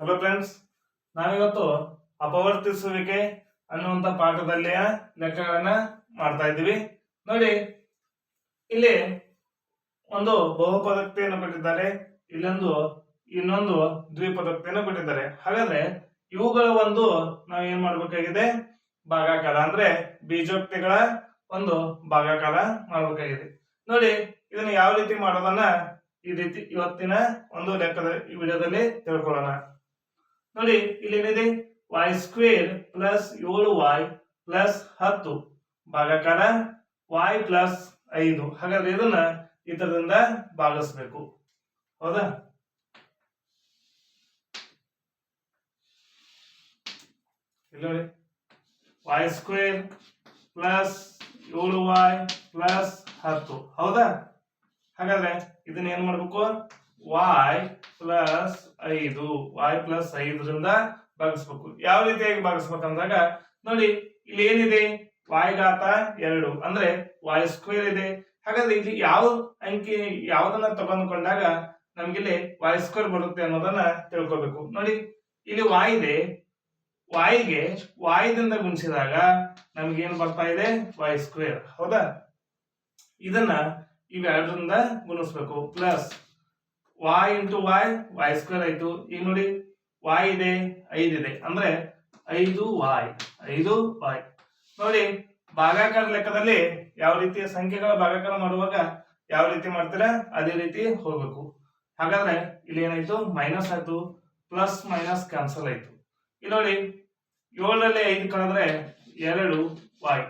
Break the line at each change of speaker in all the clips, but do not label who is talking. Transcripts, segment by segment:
Hello friends ನಾವಿವತ್ತು ಅಪವರ್ತಿಸುವಿಕೆ ಅನ್ನುವಂಥ ಪಾಠದಲ್ಲಿಯ ಲೆಕ್ಕಗಳನ್ನ ಮಾಡ್ತಾ ಇದ್ದೀವಿ. ನೋಡಿ, ಇಲ್ಲಿ ಒಂದು ಬಹುಪದಕ್ತಿಯನ್ನು ಕೊಟ್ಟಿದ್ದಾರೆ, ಇಲ್ಲೊಂದು, ಇನ್ನೊಂದು ದ್ವಿಪದಕ್ತಿಯನ್ನು ಕೊಟ್ಟಿದ್ದಾರೆ. ಹಾಗಾದ್ರೆ ಇವುಗಳ ಒಂದು ನಾವು ಏನ್ ಮಾಡ್ಬೇಕಾಗಿದೆ? ಭಾಗಾಕಾರ ಅಂದ್ರೆ ಬೀಜೋಕ್ತಿಗಳ ಒಂದು ಭಾಗಾಕಾರ ಮಾಡ್ಬೇಕಾಗಿದೆ. ನೋಡಿ, ಇದನ್ನ ಯಾವ ರೀತಿ ಮಾಡೋದನ್ನ ಈ ರೀತಿ ಇವತ್ತಿನ ಒಂದು ಲೆಕ್ಕದ ವಿಡಿಯೋದಲ್ಲಿ ತಿಳ್ಕೊಳ್ಳೋಣ. ನೋಡಿ ಇಲ್ಲಿ ಏನಿದೆ ವೈ ಸ್ಕ್ವೇರ್ ಪ್ಲಸ್ ಏಳು ವೈ ಪ್ಲಸ್ ಹತ್ತು. ಭಾಗಕಾರ ವೈ ಪ್ಲಸ್ ಐದು. ಹಾಗಾದ್ರೆ ಇದನ್ನ ಇದರಿಂದ ಭಾಗಿಸ್ಬೇಕು. ಹೌದಾ? ಇಲ್ಲಿ ನೋಡಿ. ವೈ ಸ್ಕ್ವೇರ್ ಪ್ಲಸ್ ಏಳು ವೈ ಪ್ಲಸ್ ಹತ್ತು. ಹೌದಾ? ಹಾಗಾದ್ರೆ ಇದನ್ನ ಏನ್ ಮಾಡ್ಬೇಕು? Y ಪ್ಲಸ್ ಐದು, y ಪ್ಲಸ್ ಐದರಿಂದ ಭಾಗಿಸ್ಬೇಕು. ಯಾವ ರೀತಿಯಾಗಿ ಭಾಗಿಸ್ಬೇಕಂದಾಗ, ನೋಡಿ, ಇಲ್ಲಿ ಏನಿದೆ? y ಘಾತ ಎರಡು, ಅಂದ್ರೆ y ಸ್ಕ್ವೇರ್ ಇದೆ. ಹಾಗಾದ್ರೆ ಇಲ್ಲಿ ಯಾವ ಅಂಕಿ, ಯಾವ್ದನ್ನ ತಗೊಂಡ್ಕೊಂಡಾಗ ನಮ್ಗಿಲ್ಲಿ y ಸ್ಕ್ವೇರ್ ಬರುತ್ತೆ ಅನ್ನೋದನ್ನ ತಿಳ್ಕೊಬೇಕು. ನೋಡಿ, ಇಲ್ಲಿ y ಇದೆ. y ಗೆ y ದಿಂದ ಗುಣಿಸಿದಾಗ ನಮ್ಗೆ ಏನ್ ಬರ್ತಾ ಇದೆ? y ಸ್ಕ್ವೇರ್ ಹೌದಾ? ಇದನ್ನ ಇವೆರಡರಿಂದ ಗುಣಿಸ್ಬೇಕು. Plus y into y y square ಆಯ್ತು. ಈಗ ನೋಡಿ, y ಇದೆ, ಐದು ಇದೆ. ಅಂದ್ರೆ ಐದು y ಐದು y. ನೋಡಿ, ಭಾಗಾಕಾರ ಲೆಕ್ಕದಲ್ಲಿ ಯಾವ ರೀತಿಯ ಸಂಖ್ಯೆಗಳ ಭಾಗಾಕಾರ ಮಾಡುವಾಗ ಯಾವ ರೀತಿ ಮಾಡ್ತೀರಾ? ಅದೇ ರೀತಿ ಹೋಗ್ಬೇಕು. ಹಾಗಾದ್ರೆ ಇಲ್ಲಿ ಏನಾಯ್ತು? ಮೈನಸ್ ಆಯ್ತು ಪ್ಲಸ್ ಮೈನಸ್ ಕ್ಯಾನ್ಸಲ್ ಆಯ್ತು. ಇಲ್ಲಿ ನೋಡಿ, ಏಳರಲ್ಲಿ ಐದು ಕಳೆದ್ರೆ ಎರಡು ವಾಯ್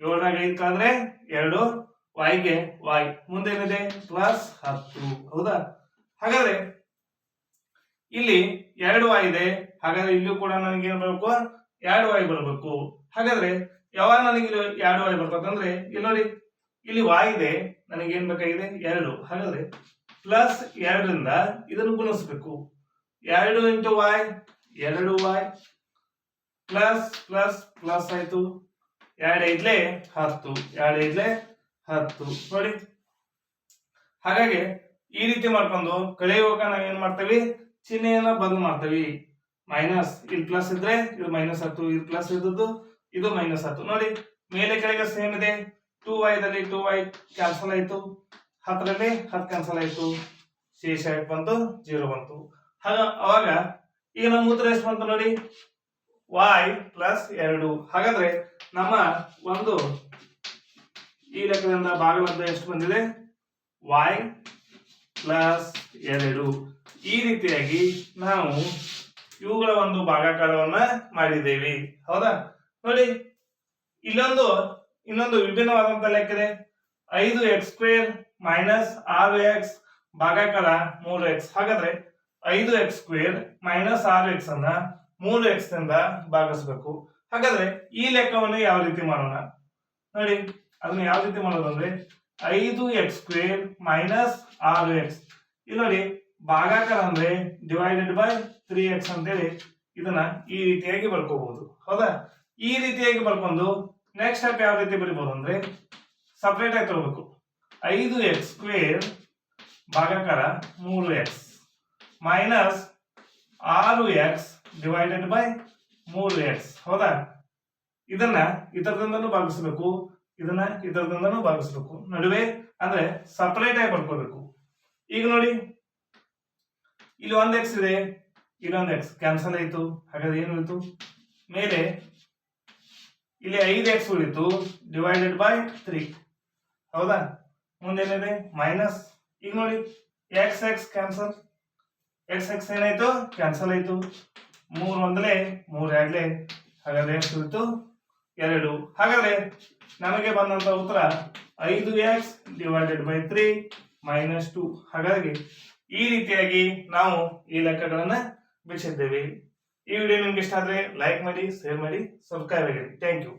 ಏಳರಾಗ ಐದು ಕಳೆದ್ರೆ ಎರಡು ಗೆ y. ಮುಂದೆ ಏನಿದೆ? ಪ್ಲಸ್ ಹತ್ತು. ಹೌದಾ? ಹಾಗಾದ್ರೆ ಇಲ್ಲಿ ಎರಡು ವಾಯ್ ಇದೆ. ಹಾಗಾದ್ರೆ ಇಲ್ಲೂ ಕೂಡ ನನಗೆ ಏನ್ ಬರಬೇಕು? ಎರಡು ವಾಯ್ ಬರಬೇಕು. ಹಾಗಾದ್ರೆ ಯಾವಾಗ ನನಗೆ ಇಲ್ಲಿ ಎರಡು y ಬರ್ತದಂದ್ರೆ ಇಲ್ಲಿ ನೋಡಿ, ಇಲ್ಲಿ y ಇದೆ. ನನಗೆ ಏನ್ ಬೇಕಾಗಿದೆ? ಎರಡು. ಹಾಗಾದ್ರೆ ಪ್ಲಸ್ ಎರಡರಿಂದ ಇದನ್ನು ಗುಣಿಸ್ಬೇಕು. ಎರಡು ಇಂಟು ವಾಯ್ ಎರಡು ವಾಯ್ ಪ್ಲಸ್ ಪ್ಲಸ್ ಪ್ಲಸ್ ಆಯ್ತು. ಎರಡು ಐದ್ಲೆ ಹತ್ತು. ಎರಡು ಐದ್ಲೆ ಹತ್ತು. ನೋಡಿ. ಹಾಗಾಗಿ ಈ ರೀತಿ ಮಾಡ್ಕೊಂಡು ಕಳೆಯುವಾಗ ಏನ್ ಮಾಡ್ತೀವಿ? ಚಿಹ್ನೆಯನ್ನ ಬದಲು ಮಾಡ್ತೀವಿ. ಮೈನಸ್ ಇಲ್ಲಿ ಪ್ಲಸ್ ಇದ್ರೆ ಇದು ಮೈನಸ್ ಹತ್ತು ಇದು ಪ್ಲಸ್ ಇದ್ದದ್ದು ಇದು ಮೈನಸ್ ಹತ್ತು. ನೋಡಿ, ಮೇಲೆ ಕೆಳಗೆ ಸೇಮ್ ಇದೆ. ಟೂ ದಲ್ಲಿ ಟೂ ವೈ ಕ್ಯಾನ್ಸಲ್ ಆಯ್ತು. ಹತ್ತರಲ್ಲಿ ಹತ್ತು ಕ್ಯಾನ್ಸಲ್ ಆಯ್ತು. ಶೇಷ ಬಂತು ಜೀರೋ ಬಂತು. ಹಾಗ, ಅವಾಗ ಈಗ ನಮ್ಮ ಉತ್ತರ ಎಷ್ಟು ಬಂತು ನೋಡಿ? y ಪ್ಲಸ್ ಎರಡು. ಹಾಗಾದ್ರೆ ನಮ್ಮ ಒಂದು ಈ ಲೆಕ್ಕದಿಂದ ಭಾಗಲಬ್ಧ ಎಷ್ಟು ಬಂದಿದೆ? y ಪ್ಲಸ್ ಎರಡು. ಈ ರೀತಿಯಾಗಿ ನಾವು ಇವುಗಳ ಒಂದು ಭಾಗಾಕಾರವನ್ನ ಮಾಡಿದ್ದೇವೆ. ಹೌದಾ? ನೋಡಿ, ಇಲ್ಲೊಂದು, ಇನ್ನೊಂದು ವಿಭಿನ್ನವಾದಂತ ಲೆಕ್ಕ ಇದೆ ಐದು ಎಕ್ಸ್ ಸ್ಕ್ವೇರ್ ಮೈನಸ್ ಆರು ಎಕ್ಸ್ ಭಾಗಾಕಾರ ಮೂರು ಎಕ್ಸ್ ಹಾಗಾದ್ರೆ ಐದು ಎಕ್ಸ್ ಸ್ಕ್ವೇರ್ ಮೈನಸ್ ಆರು ಎಕ್ಸ್ ಅನ್ನ ಮೂರು ಎಕ್ಸ್ನಿಂದ ಭಾಗಿಸ್ಬೇಕು. ಹಾಗಾದ್ರೆ ಈ ಲೆಕ್ಕವನ್ನು ಯಾವ ರೀತಿ ಮಾಡೋಣ? ನೋಡಿ, ಅದನ್ನ ಯಾವ ರೀತಿ ಮಾಡೋದು ಅಂದ್ರೆ ಐದು ಎಕ್ಸ್ ಸ್ಕ್ವೇರ್ ಮೈನಸ್ ಆರು ಎಕ್ಸ್. ಇಲ್ಲಿ ನೋಡಿ, ಭಾಗಾಕಾರ ಅಂದ್ರೆ ಡಿವೈಡೆಡ್ ಬೈ ತ್ರೀ ಎಕ್ಸ್ ಅಂತೇಳಿ ಇದನ್ನ ಈ ರೀತಿಯಾಗಿ ಬರ್ಕೋಬಹುದು. ಹೌದಾ? ಈ ರೀತಿಯಾಗಿ ಬರ್ಕೊಂಡು ನೆಕ್ಸ್ಟ್ ಸ್ಟೆಪ್ ಯಾವ ರೀತಿ ಬರಿಬಹುದು ಅಂದ್ರೆ ಸಪ್ರೇಟ್ ಆಗಿ ತರಬೇಕು ಐದು ಎಕ್ಸ್ ಸ್ಕ್ವೇರ್ ಭಾಗಾಕಾರ ಮೂರು ಎಕ್ಸ್ ಮೈನಸ್ ಆರು ಎಕ್ಸ್ ಡಿವೈಡೆಡ್ ಬೈ ಮೂರು ಎಕ್ಸ್. ಹೌದಾ? ಇದನ್ನ ಇದರದಿಂದನೂ ಭಾಗಿಸ್ಬೇಕು. ಇದನ್ನ ಇದರದಿಂದನೂ ಭಾಗಿಸ್ಬೇಕು. ನಡುವೆ ಅಂದ್ರೆ ಸಪರೇಟ್ ಆಗಿ ಬರ್ಕೋಬೇಕು. ಈಗ ನೋಡಿ, ಇಲ್ಲಿ ಒಂದ್ ಎಕ್ಸ್ ಇದೆ ಇಲ್ಲೊಂದು ಎಕ್ಸ್ ಕ್ಯಾನ್ಸಲ್ ಆಯ್ತು. ಹಾಗಾದ್ರೆ ಏನು ಉಳಿತು ಮೇಲೆ ಇಲ್ಲಿ ಐದು ಎಕ್ಸ್ ಉಳಿತು ಡಿವೈಡೆಡ್ ಬೈ ತ್ರೀ ಹೌದಾ? ಮುಂದೇನಿದೆ ಮೈನಸ್ ಈಗ ನೋಡಿ x x cancel x x ಏನಾಯ್ತು? ಕ್ಯಾನ್ಸಲ್ ಆಯ್ತು. ಮೂರು ಒಂದಲೇ, ಮೂರು ಎರಡ್ಲೆ ಹಾಗಾದ್ರೆ ಎಷ್ಟು ಉಳಿತು ಎರಡು. ಹಾಗಾದ್ರೆ ನಮಗೆ ಬಂದಂತ ಉತ್ತರ ಐದು x divided by three minus two. ಹಾಗಾಗಿ ಈ ರೀತಿಯಾಗಿ ನಾವು ಈ ಲೆಕ್ಕಗಳನ್ನ ಬಿಡಿಸಿದ್ದೇವೆ ಈ ವಿಡಿಯೋ ನಿಮ್ಗೆ ಇಷ್ಟ ಆದ್ರೆ ಲೈಕ್ ಮಾಡಿ, ಶೇರ್ ಮಾಡಿ, ಸಬ್ಸ್ಕ್ರೈಬ್ ಆಗಿರಿ. Thank you.